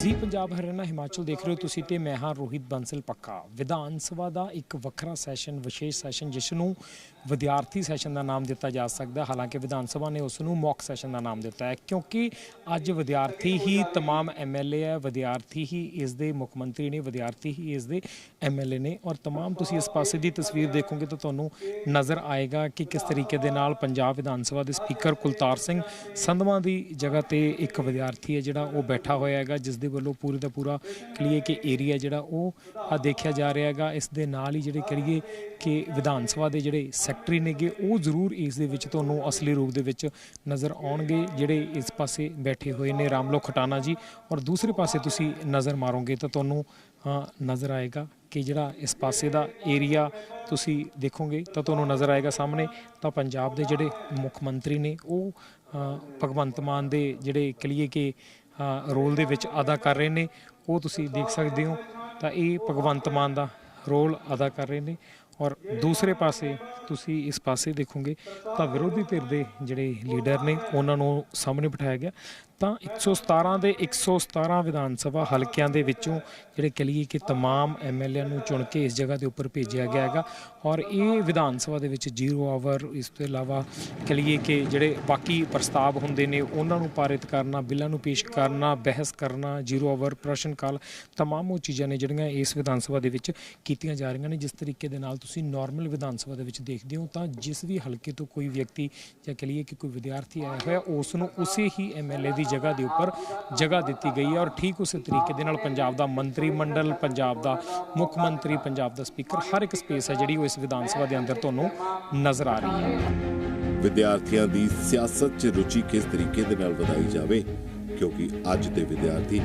ਜੀ ਪੰਜਾਬ ਹਰਿਆਣਾ ਹਿਮਾਚਲ ਦੇਖ ਰਹੇ ਹੋ ਤੁਸੀਂ ਤੇ ਮੈਂ ਹਾਂ ਰੋਹਿਤ ਬੰਸਲ ਪੱਕਾ ਵਿਧਾਨ ਸਭਾ ਦਾ ਇੱਕ ਵੱਖਰਾ ਸੈਸ਼ਨ ਵਿਸ਼ੇਸ਼ ਸੈਸ਼ਨ ਜਿਸ ਨੂੰ ਵਿਦਿਆਰਥੀ ਸੈਸ਼ਨ ਦਾ ਨਾਮ ਦਿੱਤਾ ਜਾ ਸਕਦਾ ਹੈ। ਹਾਲਾਂਕਿ ਵਿਧਾਨ ਸਭਾ ਨੇ ਉਸ ਨੂੰ ਮੌਕ ਸੈਸ਼ਨ ਦਾ ਨਾਮ ਦਿੱਤਾ ਹੈ ਕਿਉਂਕਿ ਅੱਜ ਵਿਦਿਆਰਥੀ ਹੀ तमाम ਐਮਐਲਏ ਹੈ ਵਿਦਿਆਰਥੀ ਹੀ ਇਸ ਦੇ ਮੁੱਖ ਮੰਤਰੀ ਨੇ ਵਿਦਿਆਰਥੀ ਹੀ ਇਸ ਦੇ ਐਮਐਲਏ ਨੇ ਔਰ तमाम ਤੁਸੀਂ ਇਸ ਪਾਸੇ ਦੀ ਤਸਵੀਰ ਦੇਖੋਗੇ ਤਾਂ ਤੁਹਾਨੂੰ ਨਜ਼ਰ ਆਏਗਾ ਕਿ ਕਿਸ ਤਰੀਕੇ ਦੇ ਨਾਲ ਪੰਜਾਬ ਵਿਧਾਨ ਸਭਾ ਦੇ ਸਪੀਕਰ ਕੁਲਤਾਰ ਸਿੰਘ ਸੰਧਵਾ ਦੀ ਜਗ੍ਹਾ ਤੇ ਇੱਕ ਵਿਦਿਆਰਥੀ ਹੈ ਜਿਹੜਾ ਉਹ ਬੈਠਾ ਹੋਇਆ ਹੈਗਾ ਜਿਸ ਦੇ ਵੱਲੋਂ ਪੂਰੇ ਦਾ ਪੂਰਾ ਕਲੀਏ ਕਿ ਏਰੀਆ ਜਿਹੜਾ ਉਹ ਆ ਦੇਖਿਆ ਜਾ ਰਿਹਾ ਹੈਗਾ। ਇਸ ਦੇ ਨਾਲ ਹੀ ਜਿਹੜੇ ਕਰੀਏ ਕਿ ਵਿਧਾਨ ਸਭਾ ਦੇ ਜਿਹੜੇ ਸੈਕਟਰੀ ਨੇਗੇ, ਉਹ ਜ਼ਰੂਰ ਇਸ ਦੇ ਵਿੱਚ ਤੁਹਾਨੂੰ ਅਸਲੀ ਰੂਪ ਦੇ ਵਿੱਚ ਨਜ਼ਰ ਆਉਣਗੇ। ਜਿਹੜੇ ਇਸ ਪਾਸੇ ਬੈਠੇ ਹੋਏ ਨੇ ਰਾਮਲੋ ਖਟਾਣਾ ਜੀ, ਔਰ ਦੂਸਰੇ ਪਾਸੇ ਤੁਸੀਂ ਨਜ਼ਰ ਮਾਰੋਗੇ ਤਾਂ ਤੁਹਾਨੂੰ ਨਜ਼ਰ ਆਏਗਾ ਕਿ ਜਿਹੜਾ ਇਸ ਪਾਸੇ ਦਾ ਏਰੀਆ ਤੁਸੀਂ ਦੇਖੋਗੇ ਤਾਂ ਤੁਹਾਨੂੰ ਨਜ਼ਰ ਆਏਗਾ ਸਾਹਮਣੇ। ਤਾਂ ਪੰਜਾਬ ਦੇ ਜਿਹੜੇ ਮੁੱਖ ਮੰਤਰੀ ਨੇ, ਉਹ ਭਗਵੰਤ ਮਾਨ ਦੇ ਜਿਹੜੇ ਕਲੀਏ ਕਿ ਰੋਲ ਦੇ ਵਿੱਚ ਅਦਾ ਕਰ ਰਹੇ ਨੇ। ਉਹ ਤੁਸੀਂ ਦੇਖ ਸਕਦੇ ਹੋ ਤਾਂ ਇਹ ਭਗਵੰਤ ਮਾਨ ਦਾ ਰੋਲ ਅਦਾ ਕਰ ਰਹੇ ਨੇ ਔਰ ਦੂਸਰੇ ਪਾਸੇ ਤੁਸੀਂ ਇਸ ਪਾਸੇ ਦੇਖੋਗੇ ਤਾਂ ਵਿਰੋਧੀ ਧਿਰ ਦੇ ਜਿਹੜੇ ਲੀਡਰ ਨੇ, ਉਹਨਾਂ ਨੂੰ ਸਾਹਮਣੇ ਬਿਠਾਇਆ ਗਿਆ। ਤਾਂ 117 ਦੇ 117 ਵਿਧਾਨ ਸਭਾ ਹਲਕਿਆਂ ਦੇ ਵਿੱਚੋਂ ਜਿਹੜੇ ਕਲੀਏ ਕਿ तमाम ਐਮਐਲਏ ਨੂੰ ਚੁਣ ਕੇ ਇਸ ਜਗ੍ਹਾ ਦੇ ਉੱਪਰ ਭੇਜਿਆ ਗਿਆ ਹੈਗਾ ਔਰ ਇਹ ਵਿਧਾਨ ਸਭਾ ਦੇ ਵਿੱਚ ਜ਼ੀਰੋ ਆਵਰ ਇਸ ਤੋਂ ਇਲਾਵਾ ਕਲੀਏ ਕਿ ਜਿਹੜੇ ਬਾਕੀ ਪ੍ਰਸਤਾਵ ਹੁੰਦੇ ਨੇ ਉਹਨਾਂ ਨੂੰ ਪਾਰਿਤ ਕਰਨਾ ਬਿੱਲਾਂ ਨੂੰ ਪੇਸ਼ ਕਰਨਾ ਬਹਿਸ ਕਰਨਾ ਜ਼ੀਰੋ ਆਵਰ ਪ੍ਰਸ਼ਨ ਕਾਲ तमाम ਉਹ ਚੀਜ਼ਾਂ ਨੇ ਜਿਹੜੀਆਂ ਇਸ ਵਿਧਾਨ ਸਭਾ ਦੇ ਵਿੱਚ ਕੀਤੀਆਂ ਜਾ ਰਹੀਆਂ ਨੇ ਜਿਸ ਤਰੀਕੇ ਦੇ ਨਾਲ ਤੁਸੀਂ ਨਾਰਮਲ ਵਿਧਾਨ ਸਭਾ ਦੇ ਵਿੱਚ ਦੇਖਦੇ ਹੋ ਤਾਂ ਜਿਸ ਵੀ ਹਲਕੇ ਤੋਂ ਕੋਈ ਵਿਅਕਤੀ ਜਾਂ ਕਹ ਲਈਏ ਕਿ ਕੋਈ ਵਿਦਿਆਰਥੀ ਆਇਆ ਹੋਇਆ ਉਸ ਨੂੰ ਉਸੇ ਹੀ ਐਮਐਲਏ ਦੀ ਜਗ੍ਹਾ ਦੇ ਉੱਪਰ ਜਗ੍ਹਾ ਦਿੱਤੀ ਗਈ ਹੈ ਔਰ ਠੀਕ ਉਸੇ ਤਰੀਕੇ ਦੇ ਨਾਲ ਪੰਜਾਬ ਦਾ ਮੰਤਰੀ ਮੰਡਲ, ਪੰਜਾਬ ਦਾ ਮੁੱਖ ਮੰਤਰੀ, ਪੰਜਾਬ ਦਾ ਸਪੀਕਰ, ਹਰ ਇੱਕ ਸਪੇਸ ਹੈ ਜਿਹੜੀ ਉਹ ਇਸ ਵਿਧਾਨ ਸਭਾ ਦੇ ਅੰਦਰ ਤੁਹਾਨੂੰ ਨਜ਼ਰ ਆ ਰਹੀ ਹੈ। ਵਿਦਿਆਰਥੀਆਂ ਦੀ ਸਿਆਸਤ 'ਚ ਰੁਚੀ ਕਿਸ ਤਰੀਕੇ ਦੇ ਨਾਲ ਵਧਾਈ ਜਾਵੇ? ਕਿਉਂਕਿ ਅੱਜ ਦੇ ਵਿਦਿਆਰਥੀ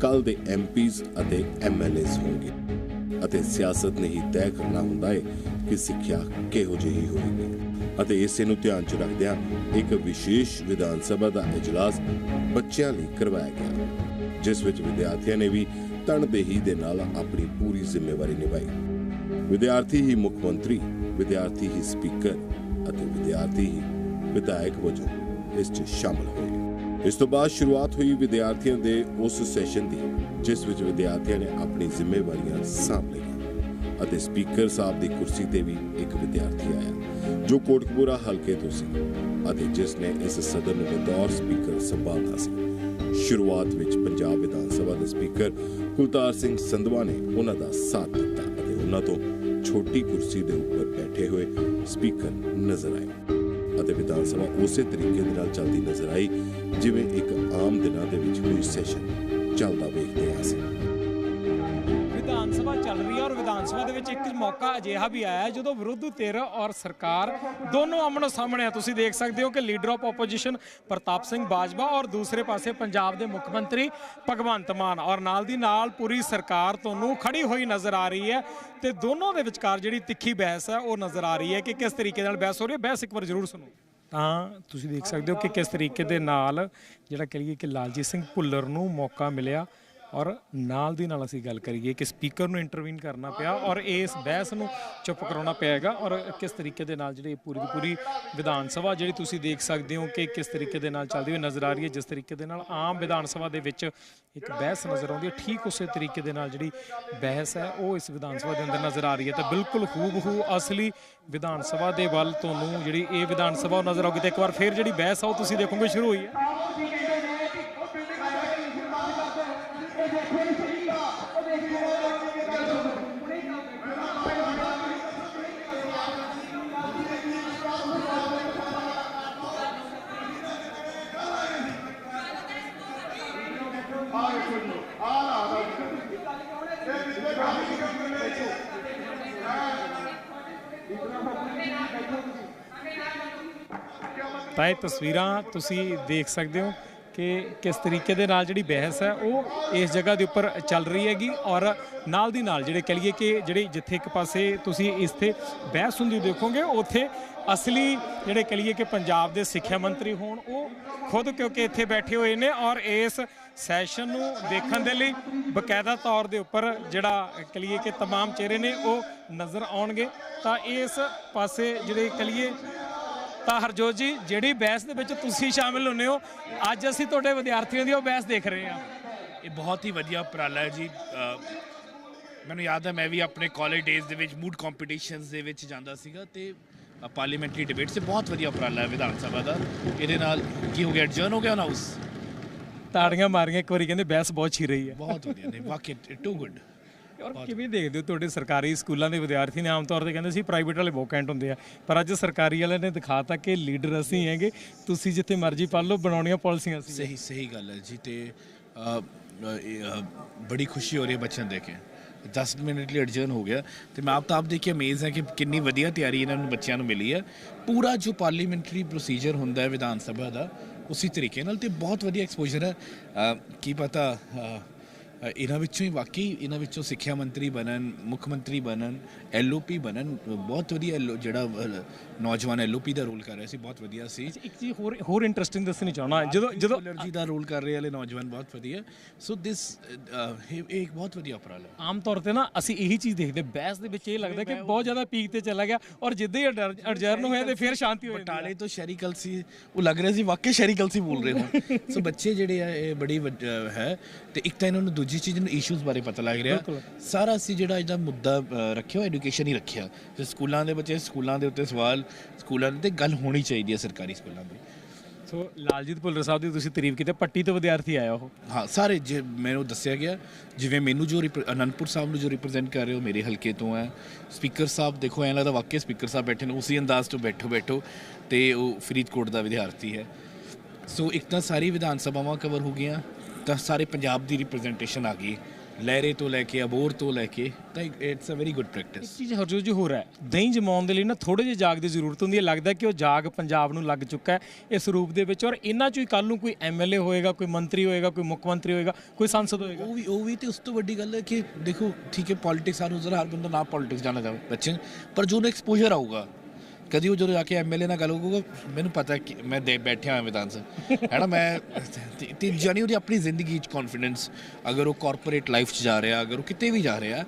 ਕੱਲ ਦੇ ਐਮਪੀਜ਼ ਅਤੇ ਐਮਐਲਏਜ਼ ਹੋਣਗੇ ਅਤੇ ਸਿਆਸਤ ਨੇ ਹੀ ਤੈਅ ਕਰਨਾ ਹੁੰਦਾ ਹੈ ਕਿ ਸਿੱਖਿਆ ਕਿਹੋ ਜਿਹੀ ਹੋਵੇਗੀ। ਅਤੇ ਇਸੇ ਨੂੰ ਧਿਆਨ 'ਚ ਰੱਖਦਿਆਂ ਇੱਕ ਵਿਸ਼ੇਸ਼ ਵਿਧਾਨ ਸਭਾ ਦਾ ਇਜਲਾਸ ਬੱਚਿਆਂ ਲਈ ਕਰਵਾਇਆ ਗਿਆ, ਜਿਸ ਵਿੱਚ ਵਿਦਿਆਰਥੀਆਂ ਨੇ ਵੀ ਤਨਦੇਹੀ ਦੇ ਨਾਲ ਆਪਣੀ ਪੂਰੀ ਜ਼ਿੰਮੇਵਾਰੀ ਨਿਭਾਈ। ਵਿਦਿਆਰਥੀ ਹੀ ਮੁੱਖ ਮੰਤਰੀ, ਵਿਦਿਆਰਥੀ ਹੀ ਸਪੀਕਰ ਅਤੇ ਵਿਦਿਆਰਥੀ ਹੀ ਵਿਧਾਇਕ ਵਜੋਂ ਇਸ 'ਚ ਸ਼ਾਮਲ ਹੋਏ। ਇਸ ਤੋਂ ਬਾਅਦ ਸ਼ੁਰੂਆਤ ਹੋਈ ਵਿਦਿਆਰਥੀਆਂ ਦੇ ਉਸ ਸੈਸ਼ਨ ਦੀ, ਜਿਸ ਵਿੱਚ ਵਿਦਿਆਰਥੀਆਂ ਨੇ ਆਪਣੀ ਜ਼ਿੰਮੇਵਾਰੀਆਂ ਸਾਂਭ ਲਈਆਂ। ਅਤੇ ਸਪੀਕਰ ਸਾਹਿਬ ਦੀ ਕੁਰਸੀ ਤੇ ਵੀ ਇੱਕ ਵਿਦਿਆਰਥੀ ਆਇਆ, ਜੋ ਕੋਟਕਪੂਰਾ ਹਲਕੇ ਤੋਂ ਸੀ ਅਤੇ ਜਿਸ ਨੇ ਇਸ ਸਦਨ ਨੂੰ ਬਤੌਰ ਸਪੀਕਰ ਸੰਭਾਲਦਾ ਸੀ। ਸ਼ੁਰੂਆਤ ਵਿੱਚ ਪੰਜਾਬ ਵਿਧਾਨ ਸਭਾ ਦੇ ਸਪੀਕਰ ਕੁਲਤਾਰ ਸਿੰਘ ਸੰਧਵਾ ਨੇ ਉਹਨਾਂ ਦਾ ਸਾਥ ਦਿੱਤਾ ਅਤੇ ਉਹਨਾਂ ਤੋਂ ਛੋਟੀ ਕੁਰਸੀ ਦੇ ਉੱਪਰ ਬੈਠੇ ਹੋਏ ਸਪੀਕਰ ਨਜ਼ਰ ਆਏ ਅਤੇ ਵਿਧਾਨ ਸਭਾ ਉਸੇ ਤਰੀਕੇ ਦੇ ਨਾਲ ਚੱਲਦੀ ਨਜ਼ਰ ਆਈ, ਜਿਵੇਂ ਇੱਕ ਆਮ ਦਿਨਾਂ ਦੇ ਵਿੱਚ ਕੋਈ ਸੈਸ਼ਨ ਚੱਲਦਾ ਵੇਖਦੇ ਹਾਂ ਸੀ। ਚੱਲ ਰਹੀ ਹੈ ਔਰ ਵਿਧਾਨ ਸਭਾ ਦੇ ਵਿੱਚ ਇੱਕ ਮੌਕਾ ਅਜਿਹਾ ਵੀ ਆਇਆ ਜਦੋਂ ਵਿਰੋਧ ਧਿਰ ਔਰ ਸਰਕਾਰ ਦੋਨੋਂ ਆਮਣੋ ਸਾਹਮਣੇ ਆ। ਤੁਸੀਂ ਦੇਖ ਸਕਦੇ ਹੋ ਕਿ leader of opposition Pratap Singh Bajwa ਔਰ ਦੂਸਰੇ ਪਾਸੇ ਪੰਜਾਬ ਦੇ ਮੁੱਖ ਮੰਤਰੀ ਭਗਵੰਤ ਮਾਨ ਔਰ ਨਾਲ ਦੀ ਨਾਲ ਪੂਰੀ ਸਰਕਾਰ ਤੁਹਾਨੂੰ ਖੜੀ ਹੋਈ ਨਜ਼ਰ ਆ ਰਹੀ ਹੈ ਤੇ ਦੋਨੋਂ ਦੇ ਵਿਚਕਾਰ ਜਿਹੜੀ ਤਿੱਖੀ ਬਹਿਸ ਹੈ, ਉਹ ਨਜ਼ਰ ਆ ਰਹੀ ਹੈ ਕਿ ਕਿਸ ਤਰੀਕੇ ਨਾਲ ਬਹਿਸ ਹੋ ਰਹੀ ਹੈ। ਬਹਿਸ ਇੱਕ ਵਾਰ ਜ਼ਰੂਰ ਸੁਣੋ। ਤਾਂ ਤੁਸੀਂ ਦੇਖ ਸਕਦੇ ਹੋ ਕਿ ਕਿਸ ਤਰੀਕੇ ਦੇ ਨਾਲ ਜਿਹੜਾ ਕਹੀਏ ਕਿ ਲਾਲਜੀਤ ਸਿੰਘ ਭੁੱਲਰ ਨੂੰ ਮੌਕਾ ਮਿਲਿਆ ਔਰ ਨਾਲ ਦੀ ਨਾਲ ਅਸੀਂ ਗੱਲ ਕਰੀਏ ਕਿ ਸਪੀਕਰ ਨੂੰ ਇੰਟਰਵੀਨ ਕਰਨਾ ਪਿਆ ਔਰ ਇਸ ਬਹਿਸ ਨੂੰ ਚੁੱਪ ਕਰਾਉਣਾ ਪਿਆਗਾ ਔਰ ਕਿਸ ਤਰੀਕੇ ਦੇ ਨਾਲ ਜਿਹੜੀ ਪੂਰੀ ਦੀ ਪੂਰੀ ਵਿਧਾਨ ਸਭਾ ਜਿਹੜੀ ਤੁਸੀਂ ਦੇਖ ਸਕਦੇ ਹੋ ਕਿ ਕਿਸ ਤਰੀਕੇ ਦੇ ਨਾਲ ਚੱਲਦੀ ਹੋਈ ਨਜ਼ਰ ਆ ਰਹੀ ਹੈ, ਜਿਸ ਤਰੀਕੇ ਦੇ ਨਾਲ ਆਮ ਵਿਧਾਨ ਸਭਾ ਦੇ ਵਿੱਚ ਇੱਕ ਬਹਿਸ ਨਜ਼ਰ ਆਉਂਦੀ ਹੈ, ਠੀਕ ਉਸੇ ਤਰੀਕੇ ਦੇ ਨਾਲ ਜਿਹੜੀ ਬਹਿਸ ਹੈ, ਉਹ ਇਸ ਵਿਧਾਨ ਸਭਾ ਦੇ ਅੰਦਰ ਨਜ਼ਰ ਆ ਰਹੀ ਹੈ ਤਾਂ ਬਿਲਕੁਲ ਹੂਬਹੂ ਅਸਲੀ ਵਿਧਾਨ ਸਭਾ ਦੇ ਵੱਲ ਤੁਹਾਨੂੰ ਜਿਹੜੀ ਇਹ ਵਿਧਾਨ ਸਭਾ ਉਹ ਨਜ਼ਰ ਆਉਗੀ ਤੇ ਇੱਕ ਵਾਰ ਫਿਰ ਜਿਹੜੀ ਬਹਿਸ ਆ ਉਹ ਤੁਸੀਂ ਦੇਖੋਗੇ, ਸ਼ੁਰੂ ਹੋਈ ਹੈ। ਤਾਂ ਇਹ ਤਸਵੀਰਾਂ ਤੁਸੀਂ ਦੇਖ ਸਕਦੇ ਹੋ ਕਿ ਕਿਸ ਤਰੀਕੇ ਦੇ ਨਾਲ ਜਿਹੜੀ ਬਹਿਸ ਹੈ ਉਹ ਇਸ ਜਗ੍ਹਾ ਦੇ ਉੱਪਰ ਚੱਲ ਰਹੀ ਹੈਗੀ ਔਰ ਨਾਲ ਦੀ ਨਾਲ ਜਿਹੜੇ ਕਹ ਲਈਏ ਕਿ ਜਿਹੜੇ ਜਿੱਥੇ ਇੱਕ ਪਾਸੇ ਤੁਸੀਂ ਇਸ ਤੇ ਬਹਿਸ ਹੁੰਦੀ ਦੇਖੋਗੇ ਉੱਥੇ ਅਸਲੀ ਜਿਹੜੇ ਕਹ ਲਈਏ ਕਿ ਪੰਜਾਬ ਦੇ ਸਿੱਖਿਆ ਮੰਤਰੀ ਹੋਣ ਉਹ ਖੁਦ ਕਿਉਂਕਿ ਇੱਥੇ ਬੈਠੇ ਹੋਏ ਨੇ ਔਰ ਇਸ ਸੈਸ਼ਨ ਨੂੰ ਦੇਖਣ ਦੇ ਲਈ ਬਕਾਇਦਾ ਤੌਰ ਦੇ ਉੱਪਰ ਜਿਹੜਾ ਕਹ ਲਈਏ ਕਿ तमाम ਚਿਹਰੇ ਨੇ ਉਹ ਨਜ਼ਰ ਆਉਣਗੇ ਤਾਂ ਇਸ ਪਾਸੇ ਜਿਹੜੇ ਕਹ ਲਈਏ ਤਾਂ ਹਰਜੋਤ ਜੀ ਜਿਹੜੀ ਬਹਿਸ ਦੇ ਵਿੱਚ ਤੁਸੀਂ ਸ਼ਾਮਿਲ ਹੁੰਨੇ ਹੋ ਅੱਜ ਅਸੀਂ ਤੁਹਾਡੇ ਵਿਦਿਆਰਥੀਆਂ ਦੀ ਉਹ ਬਹਿਸ ਦੇਖ ਰਹੇ ਹਾਂ। ਇਹ ਬਹੁਤ ਹੀ ਵਧੀਆ ਉਪਰਾਲਾ ਹੈ ਜੀ। ਮੈਨੂੰ ਯਾਦ ਹੈ ਮੈਂ ਵੀ ਆਪਣੇ ਕਾਲਜ ਡੇਜ਼ ਦੇ ਵਿੱਚ ਮੂਡ ਕੰਪੀਟੀਸ਼ਨਸ ਦੇ ਵਿੱਚ ਜਾਂਦਾ ਸੀਗਾ ਤੇ ਪਾਰਲੀਮੈਂਟਰੀ ਡਿਬੇਟ ਸੇ ਬਹੁਤ ਵਧੀਆ ਉਪਰਾਲਾ ਹੈ ਵਿਧਾਨ ਸਭਾ ਦਾ। ਇਹਦੇ ਨਾਲ ਕੀ ਹੋ ਗਿਆ? ਐਡਜਰਨ ਹੋ ਗਿਆ ਨਾ ਹਾਊਸ ਤਾੜੀਆਂ ਮਾਰੀਆਂ ਇੱਕ ਵਾਰੀ ਕਹਿੰਦੇ ਬਹਿਸ ਬਹੁਤ ਛੀ ਰਹੀ ਹੈ। ਬਹੁਤ ਵਧੀਆ ਨੇ ਵਾਕਈ ਟੂ ਗੁੱਡ ਔਰ ਕਿਵੇਂ ਦੇਖਦੇ ਹੋ ਤੁਹਾਡੇ ਸਰਕਾਰੀ ਸਕੂਲਾਂ ਦੇ ਵਿਦਿਆਰਥੀ ਨੇ ਆਮ ਤੌਰ ਤੇ ਕਹਿੰਦੇ ਸੀ ਪ੍ਰਾਈਵੇਟ ਵਾਲੇ ਬਹੁਤ ਕੈਂਟ ਹੁੰਦੇ ਆ, ਪਰ ਅੱਜ ਸਰਕਾਰੀ ਵਾਲਿਆਂ ਨੇ ਦਿਖਾਤਾ ਕਿ ਲੀਡਰ ਅਸੀਂ ਹੈਗੇ, ਤੁਸੀਂ ਜਿੱਥੇ ਮਰਜ਼ੀ ਪੜ੍ਹ ਲਓ, ਬਣਾਉਣੀਆਂ ਪਾਲਿਸੀਆਂ ਸੀ ਸਹੀ ਸਹੀ ਗੱਲ ਹੈ ਜੀ ਤੇ ਬੜੀ ਖੁਸ਼ੀ ਹੋ ਰਹੀ ਹੈ ਬੱਚਿਆਂ ਦੇ ਕੇ। 10 ਮਿੰਟ ਲਈ ਅਡਜਰਨ ਹੋ ਗਿਆ ਤੇ ਮੈਂ ਆਪ ਤਾਂ ਆਪ ਦੇਖ ਕੇ ਅਮੇਜ਼ ਹੈ ਕਿ ਕਿੰਨੀ ਵਧੀਆ ਤਿਆਰੀ ਇਹਨਾਂ ਨੂੰ ਬੱਚਿਆਂ ਨੂੰ ਮਿਲੀ ਹੈ। ਪੂਰਾ ਜੋ ਪਾਰਲੀਮੈਂਟਰੀ ਪ੍ਰੋਸੀਜਰ ਹੁੰਦਾ ਹੈ ਵਿਧਾਨ ਸਭਾ ਦਾ, ਉਸੇ ਤਰੀਕੇ ਨਾਲ ਤੇ ਬਹੁਤ ਵਧੀਆ ਐਕਸਪੋਜ਼ਰ ਹੈ। ਕੀ ਪਤਾ ਇਹਨਾਂ ਵਿੱਚੋਂ ਹੀ ਵਾਕਈ ਇਹਨਾਂ ਵਿੱਚੋਂ ਸਿੱਖਿਆ ਮੰਤਰੀ ਬਣਨ, ਮੁੱਖ ਮੰਤਰੀ ਬਣਨ ਐਲਓਪੀ ਬਣਨ ਬਹੁਤ ਵਧੀਆ LO ਜਿਹੜਾ ਨੌਜਵਾਨ ਐਲਓਪੀ ਦਾ ਰੋਲ ਕਰ ਰਿਹਾ ਸੀ ਬਹੁਤ ਵਧੀਆ ਸੀ। ਇੱਕ ਚੀਜ਼ ਹੋਰ ਹੋਰ ਇੰਟਰਸਟਿੰਗ ਦੱਸਣੀ ਚਾਹਣਾ ਜਦੋਂ ਜਦੋਂ ਐਲਰਜੀ ਦਾ ਰੋਲ ਕਰ ਰਹੇ ਵਾਲੇ ਨੌਜਵਾਨ ਬਹੁਤ ਵਧੀਆ। ਸੋ ਦਿਸ ਇਹ ਇੱਕ ਬਹੁਤ ਵਧੀਆ ਉਪਰਾਲਾ ਹੈ। ਆਮ ਤੌਰ ਤੇ ਨਾ ਅਸੀਂ ਇਹੀ ਚੀਜ਼ ਦੇਖਦੇ ਬਹਿਸ ਦੇ ਵਿੱਚ ਇਹ ਲੱਗਦਾ ਕਿ ਬਹੁਤ ਜ਼ਿਆਦਾ ਪੀਕ ਤੇ ਚਲਾ ਗਿਆ ਔਰ ਜਿੱਦਾਂ ਹੀ ਅਡਜਰਨ ਹੋਇਆ ਤੇ ਫਿਰ ਸ਼ਾਂਤੀ ਹੋ ਜਾਂਦੀ ਬਟਾਲੇ ਤੋਂ ਸ਼ਹਿਰੀ ਕਲਸੀ ਉਹ ਲੱਗ ਰਿਹਾ ਸੀ ਵਾਕਈ ਸ਼ਹਿਰੀ ਕਲਸੀ ਬੋਲ ਰਹੇ ਹੋ ਸੋ ਬੱਚੇ ਜਿਹੜੇ ਆ ਇਹ ਬੜੀ ਹੈ। ਤੇ ਇੱਕ ਤਾਂ ਇਹਨਾਂ ਨੂੰ ਦੂਜੀ ਚੀਜ਼ ਨੂੰ ਇਸ਼ੂਜ਼ ਬਾਰੇ ਪਤਾ ਲੱਗ ਰਿਹਾ। ਸਾਰਾ ਅਸੀਂ ਜਿਹੜਾ ਇਹਦਾ ਮੁੱਦਾ ਰੱਖਿਆ ਐਜੂਕੇਸ਼ਨ ਹੀ ਰੱਖਿਆ। ਸਕੂਲਾਂ ਦੇ ਬੱਚੇ ਸਕੂਲਾਂ ਦੇ ਉੱਤੇ ਸਵਾਲ ਸਕੂਲਾਂ ਦੇ ਤੇ ਗੱਲ ਹੋਣੀ ਚਾਹੀਦੀ ਹੈ ਸਰਕਾਰੀ ਸਕੂਲਾਂ ਦੀ। ਸੋ ਲਾਲਜੀਤ ਭੁੱਲਰ ਸਾਹਿਬ ਦੀ ਤੁਸੀਂ ਤਾਰੀਫ ਕੀਤੀ ਪੱਟੀ ਤੋਂ ਵਿਦਿਆਰਥੀ ਆਇਆ ਉਹ। ਹਾਂ ਸਾਰੇ ਜੇ ਮੈਨੂੰ ਦੱਸਿਆ ਗਿਆ ਜਿਵੇਂ ਮੈਨੂੰ ਜੋ ਅਨੰਦਪੁਰ ਸਾਹਿਬ ਨੂੰ ਜੋ ਰਿਪਰੈਜ਼ੈਂਟ ਕਰ ਰਹੇ ਹੋ ਮੇਰੇ ਹਲਕੇ ਤੋਂ ਹੈ। ਸਪੀਕਰ ਸਾਹਿਬ ਦੇਖੋ ਐਂ ਲੱਗਦਾ ਵਾਕਈ ਸਪੀਕਰ ਸਾਹਿਬ ਬੈਠੇ ਨੇ ਉਸੇ ਅੰਦਾਜ਼ ਤੋਂ ਬੈਠੋ ਬੈਠੋ ਤੇ ਉਹ ਫਰੀਦਕੋਟ ਦਾ ਵਿਦਿਆਰਥੀ ਹੈ। ਸੋ ਇੱਕ ਤਾਂ ਸਾਰੀ ਵਿਧਾਨ ਸਭਾਵਾਂ ਕਵਰ ਹੋ ਗਈਆਂ ਤਾਂ ਸਾਰੇ ਪੰਜਾਬ ਦੀ ਰਿਪਰੈਜ਼ੈਂਟੇਸ਼ਨ ਆ ਗਈ। ਲਹਿਰੇ ਤੋਂ ਲੈ ਕੇ ਅਬੋਰ ਤੋਂ ਲੈ ਕੇ ਤਾਂ it's a very good practice ਚੀਜ਼ ਹਰਜੋਤ ਜੀ ਹੋਰ ਹੈ ਦਹੀਂ ਜਮਾਉਣ ਦੇ ਲਈ ਨਾ ਥੋੜੇ ਜਿਹੇ ਜਾਗ ਦੀ ਜ਼ਰੂਰਤ ਹੁੰਦੀ ਹੈ ਲੱਗਦਾ ਕਿ ਉਹ ਜਾਗ ਪੰਜਾਬ ਨੂੰ ਲੱਗ ਚੁੱਕਾ ਹੈ ਇਸ ਰੂਪ ਦੇ ਵਿੱਚ ਔਰ ਇਹਨਾਂ ਚੋਂ ਹੀ ਕੱਲ ਨੂੰ ਕੋਈ ਐਮਐਲਏ ਹੋਏਗਾ ਕੋਈ ਮੰਤਰੀ ਹੋਏਗਾ ਕੋਈ ਮੁੱਖ ਮੰਤਰੀ ਹੋਏਗਾ ਕੋਈ ਸੰਸਦ ਹੋਏਗਾ। ਉਹ ਵੀ ਉਹ ਵੀ ਤੇ ਉਸ ਤੋਂ ਵੱਡੀ ਗੱਲ ਹੈ ਕਿ ਦੇਖੋ ਠੀਕ ਹੈ ਪੋਲਿਟਿਕਸ ਸਾਨੂੰ ਜ਼ਰਾ ਹਰ ਬੰਦਾ ਨਾ ਪੋਲਿਟਿਕਸ ਜਾਣਾ ਚਾਹੇ ਬੱਚੇ ਨੂੰ, ਪਰ ਜੋ ਉਹਨੂੰ ਐਕਸਪੋਜ਼ਰ ਆਊਗਾ ਕਦੀ ਉਹ ਜਦੋਂ ਜਾ ਕੇ ਐਮਐਲਏ ਨਾਲ ਗੱਲ ਹੋਊਗਾ ਮੈਨੂੰ ਪਤਾ ਕਿ ਮੈਂ ਦੇ ਬੈਠਿਆ ਹਾਂ ਵਿਧਾਨ ਸਭਾ ਹੈ ਨਾ ਮੈਂ ਤੇ- ਤੇ ਜਾਨੀ ਉਹਦੀ ਆਪਣੀ ਜ਼ਿੰਦਗੀ 'ਚ ਕੌਨਫੀਡੈਂਸ ਅਗਰ ਉਹ ਕਾਰਪੋਰੇਟ ਲਾਈਫ 'ਚ ਜਾ ਰਿਹਾ, ਅਗਰ ਉਹ ਕਿਤੇ ਵੀ ਜਾ ਰਿਹਾ,